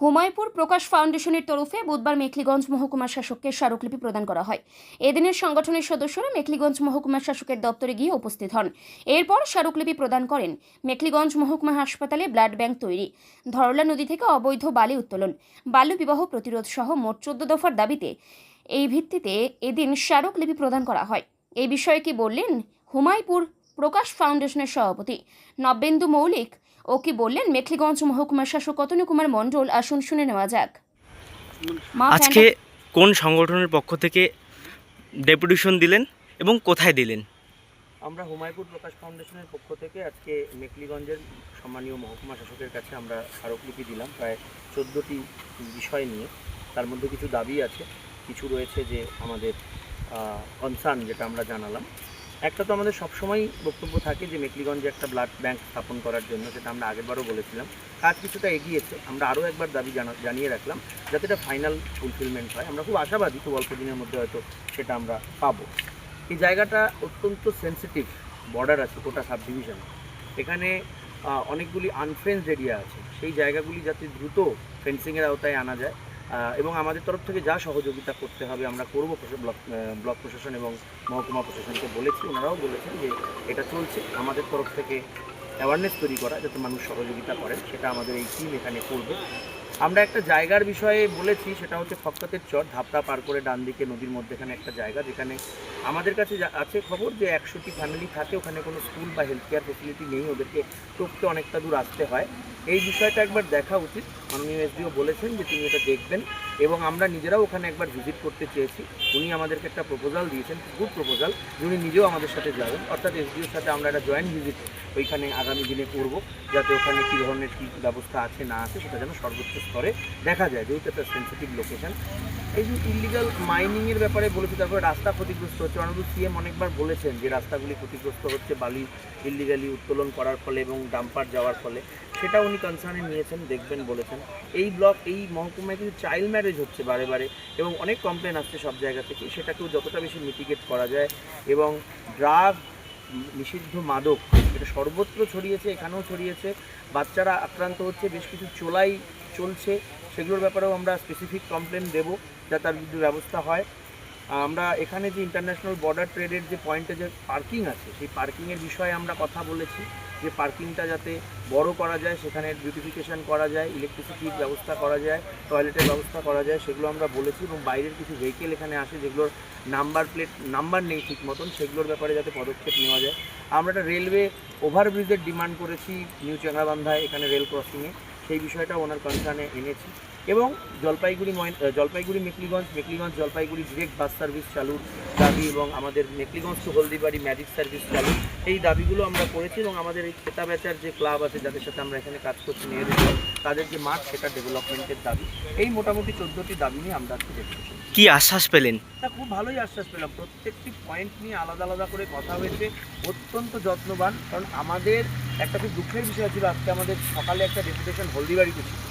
হুমায়ুপুর প্রকাশ ফাউন্ডেশনের তরফে বুধবার মেখলিগঞ্জ মহকুমা শাসককে স্মারকলিপি প্রদান করা হয়। এদিনের সংগঠনের সদস্যরা মেখলিগঞ্জ মহকুমা শাসকের দপ্তরে গিয়ে উপস্থিত হন। এরপর স্মারকলিপি প্রদান করেন মেখলিগঞ্জ মহকুমা হাসপাতালে ব্লাড ব্যাংক তৈরি, ধরলা নদী থেকে অবৈধ বালি উত্তোলন বাল্য বিবাহ প্রতিরোধ সহ মোট চোদ্দ দফার দাবিতে এই ভিত্তিতে এদিন স্মারকলিপি প্রদান করা হয়। এই বিষয়ে কি বললেন হুমায়ুপুর প্রকাশ ফাউন্ডেশনের সভাপতি নবেন্দু মৌলিক ও কি বললেন মেখলিগঞ্জ মহকুমা শাসক অতনু কুমার মণ্ডল আসুন শুনে নেওয়া যাক। আজকে কোন সংগঠনের পক্ষ থেকে ডেপুটেশন দিলেন এবং কোথায় দিলেন? আমরা হুমায়ুপুর প্রকাশ ফাউন্ডেশনের পক্ষ থেকে আজকে মেকলিগঞ্জের সম্মানীয় মহকুমা শাসকের কাছে আমরা স্মারকলিপি দিলাম প্রায় চোদ্দোটি বিষয় নিয়ে। তার মধ্যে কিছু দাবি আছে কিছু রয়েছে যে আমাদের কনসার্ন যেটা আমরা জানালাম। একটা তো আমাদের সবসময় বক্তব্য থাকে যে মেকলিগঞ্জে একটা ব্লাড ব্যাংক স্থাপন করার জন্য, যেটা আমরা আগেরবারও বলেছিলাম। কাজ কিছুটা এগিয়েছে, আমরা আরও একবার দাবি জানা, জানিয়ে রাখলাম, যাতে এটা ফাইনাল ফুলফিলমেন্ট হয়। আমরা খুব আশাবাদী, খুব অল্প দিনের মধ্যে হয়তো সেটা আমরা পাবো। এই জায়গাটা অত্যন্ত সেন্সিটিভ বর্ডার আছে, গোটা সাব ডিভিশন এখানে অনেকগুলি আনফেন্সড এরিয়া আছে। সেই জায়গাগুলি যাতে দ্রুত ফেন্সিংয়ের আওতায় আনা যায় এবং আমাদের তরফ থেকে যা সহযোগিতা করতে হবে আমরা করব ব্লক ব্লক প্রশাসন এবং মহকুমা প্রশাসনকে বলেছি, ওনারাও বলেছেন যে এটা চলছে। আমাদের তরফ থেকে অ্যাওয়ারনেস তৈরি করা, যাতে মানুষ সহযোগিতা করেন সেটা আমাদের এই টিম এখানে করবে। আমরা একটা জায়গার বিষয়ে বলেছি, সেটা হচ্ছে ফক্কাতের চর, ধাপটা পার করে ডান দিকে নদীর মধ্যেখানে একটা জায়গা, যেখানে আমাদের কাছে আছে খবর যে একশোটি ফ্যামিলি থাকে, ওখানে কোনো স্কুল বা হেলথ কেয়ার ফেসিলিটি নেই, ওদেরকে টপকে অনেকটা দূর আসতে হয়। এই বিষয়টা একবার দেখা উচিত। মাননীয় এসডিও বলেছেন যে তিনি এটা দেখবেন এবং আমরা নিজেরাও ওখানে একবার ভিজিট করতে চেয়েছি। উনি আমাদেরকে একটা প্রপোজাল দিয়েছেন গুড প্রপোজাল উনি নিজেও আমাদের সাথে যাবেন। অর্থাৎ এসডিওর সাথে আমরা একটা জয়েন্ট ভিজিট ওইখানে আগামী দিনে করব, যাতে ওখানে কী ধরনের কী ব্যবস্থা আছে, না আছে, সেটা যেন সর্বোচ্চ স্তরে দেখা যায়, যেহেতু একটা সেন্সিটিভ লোকেশন এই যে ইলিগাল মাইনিংয়ের ব্যাপারে বলেছি, তারপরে রাস্তা ক্ষতিগ্রস্ত হচ্ছে। অনারু সিএম অনেকবার বলেছেন যে রাস্তাগুলি ক্ষতিগ্রস্ত হচ্ছে, বালি ইলিগালি উত্তোলন করার ফলে এবং ডাম্পার যাওয়ার ফলে। সেটা উনি কনসার্নে নিয়েছেন, দেখবেন, বলেছেন। এই ব্লক এই মহকুমায় কিন্তু চাইল্ড ম্যারেজ হচ্ছে বারে বারে এবং অনেক কমপ্লেন আসছে সব জায়গা থেকে। সেটাকেও যতটা বেশি মিটিগেট করা যায় এবং ড্রাগ নিষিদ্ধ মাদক, এটা সর্বত্র ছড়িয়েছে, এখানেও ছড়িয়েছে। বাচ্চারা আক্রান্ত হচ্ছে, বেশ কিছু চোলাই চলছে। সেগুলোর ব্যাপারেও আমরা স্পেসিফিক কমপ্লেন দেবো, যা তার বিরুদ্ধে ব্যবস্থা হয়। আমরা এখানে যে ইন্টারন্যাশনাল বর্ডার ট্রেডের যে পয়েন্টে যে পার্কিং আছে, সেই পার্কিংয়ের বিষয়ে আমরা কথা বলেছি। যে পার্কিংটা যাতে বড় করা যায়, সেখানে বিউটিফিকেশন করা যায় ইলেকট্রিসিটির ব্যবস্থা করা যায় টয়লেটের ব্যবস্থা করা যায়, সেগুলো আমরা বলেছি এবং বাইরের কিছু ভেহিকেল এখানে আসে যেগুলোর নাম্বার প্লেট নাম্বার নেই ঠিক মতন, সেগুলোর ব্যাপারে যাতে পদক্ষেপ নেওয়া যায়। আমরা একটা রেলওয়ে ওভারব্রিজের ডিমান্ড করেছি নিউ চেঙ্গাবান্ধায় এখানে রেল ক্রসিংয়ে সেই বিষয়টা ওনার কনসার্নে এনেছি। এবং জলপাইগুড়ি ময়- Jalpaiguri Mekliganj Mekliganj Jalpaiguri direct bus service চালুর দাবি এবং আমাদের Mekliganj to Haldibari magic service চালু। এই দাবিগুলো আমরা করেছি এবং আমাদের এই খেতা বেচার যে ক্লাব আছে যাদের সাথে আমরা এখানে কাজ করছি দল, তাদের যে মাঠ সেটা ডেভেলপমেন্টের দাবি। এই মোটামুটি চোদ্দোটি দাবি নিয়ে আমরা আজকে দেখতে কি আশ্বাস পেলেন? তা খুব ভালোই আশ্বাস পেলাম। প্রত্যেকটি পয়েন্ট নিয়ে আলাদা আলাদা করে কথা হয়েছে। অত্যন্ত যত্নবান। কারণ আমাদের একটা খুব দুঃখের বিষয় ছিল আজকে আমাদের সকালে একটা ডেপুটেশন হলদিবাড়িতে ছিল।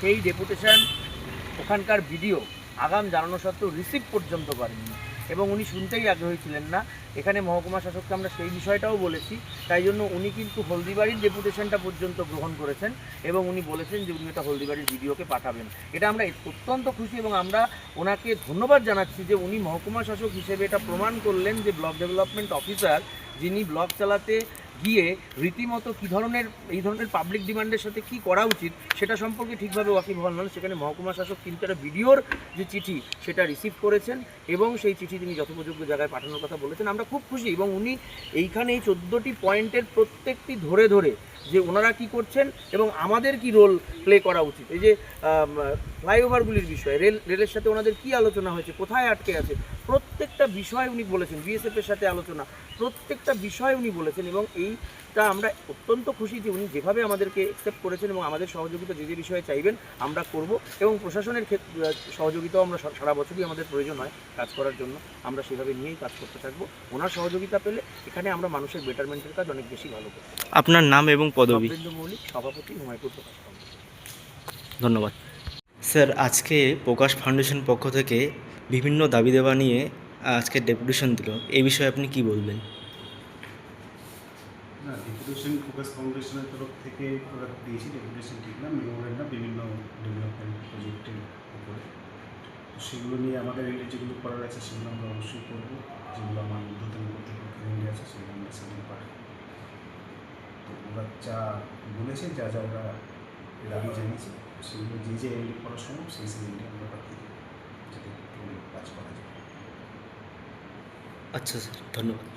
সেই ডেপুটেশন, ওখানকার ভিডিও আগাম জানানো সত্ত্বেও রিসিভ পর্যন্ত করেননি এবং উনি শুনতেই আগ্রহী ছিলেন না। এখানে মহকুমা শাসককে আমরা সেই বিষয়টাও বলেছি। তাই জন্য উনি কিন্তু হলদিবাড়ির ডেপুটেশনটা পর্যন্ত গ্রহণ করেছেন এবং উনি বলেছেন যে উনি এটা হলদিবাড়ির ভিডিওকে পাঠাবেন। এটা আমরা অত্যন্ত খুশি এবং আমরা ওনাকে ধন্যবাদ জানাচ্ছি যে উনি মহকুমা শাসক হিসেবে এটা প্রমাণ করলেন যে ব্লক ডেভেলপমেন্ট অফিসার যিনি ব্লক চালাতে গিয়ে রীতিমতো কী ধরনের, এই ধরনের পাবলিক ডিমান্ডের সাথে কি করা উচিত, সেটা সম্পর্কে ঠিকভাবে ওয়াকিব হন নন সেখানে মহকুমা শাসক কিন্তু একটা ভিডিওর যে চিঠি, সেটা রিসিভ করেছেন এবং সেই চিঠি তিনি যথোপযোগ্য জায়গায় পাঠানোর কথা বলেছেন। আমরা খুব খুশি এবং উনি এইখানে এই চোদ্দোটি পয়েন্টের প্রত্যেকটি ধরে ধরে যে ওনারা কি করছেন এবং আমাদের কি রোল প্লে করা উচিত। এই যে ফ্লাইওভারগুলির বিষয়ে, রেল, রেলের সাথে ওনাদের কি আলোচনা হয়েছে, কোথায় আটকে আছে, প্রত্যেকটা বিষয় উনি বলেছেন বিএসএফের সাথে আলোচনা, প্রত্যেকটা বিষয় উনি বলেছেন এবং এইটা আমরা অত্যন্ত খুশি যে উনি যেভাবে আমাদেরকে অ্যাকসেপ্ট করেছেন এবং আমাদের সহযোগিতা যে যে বিষয়ে চাইবেন আমরা করব এবং প্রশাসনের ক্ষেত্রে সহযোগিতাও আমরা সা- সারা বছরই আমাদের প্রয়োজন হয় কাজ করার জন্য। আমরা সেভাবে নিয়েই কাজ করতে থাকব। ওনার সহযোগিতা পেলে এখানে আমরা মানুষের বেটারমেন্টের কাজ অনেক বেশি ভালো করব আপনার নাম এবং পদবি? মৌলিক সভাপতি হুমায়ুপুর প্রকাশ কমিটি। ধন্যবাদ। স্যার আজকে প্রকাশ ফাউন্ডেশন পক্ষ থেকে বিভিন্ন দাবি দেওয়া নিয়ে আজকে ডেপুটেশন দিল। এই বিষয়ে আপনি কি বলবেন? না ডেপুটেশন ফোকাস ফাউন্ডেশনের তরফ থেকে ওরা দিয়েছি ডেপুটেশন ঠিক না মেমোরেন্ডা বিভিন্ন ডেভেলপমেন্ট প্রজেক্টের উপরে। তো সেগুলো নিয়ে আমাদের এন্ডে যেগুলো করার আছে, সেগুলো আমরা অবশ্যই করব। যেগুলো আমার ঊর্ধ্বতন কর্তৃপক্ষের এন্ডে আছে, সেগুলো আমরা সেগুলো পাঠাবো তো ওরা যা বলেছে, যা যা ওরা দাবি জানিয়েছে, সেগুলো যে যে এন্ডে করা সম্ভব, সেই সেই এন্ডে আমরা পাঠিয়ে দেবো, যাতে কাজ করা যায়। আচ্ছা স্যার, ধন্যবাদ।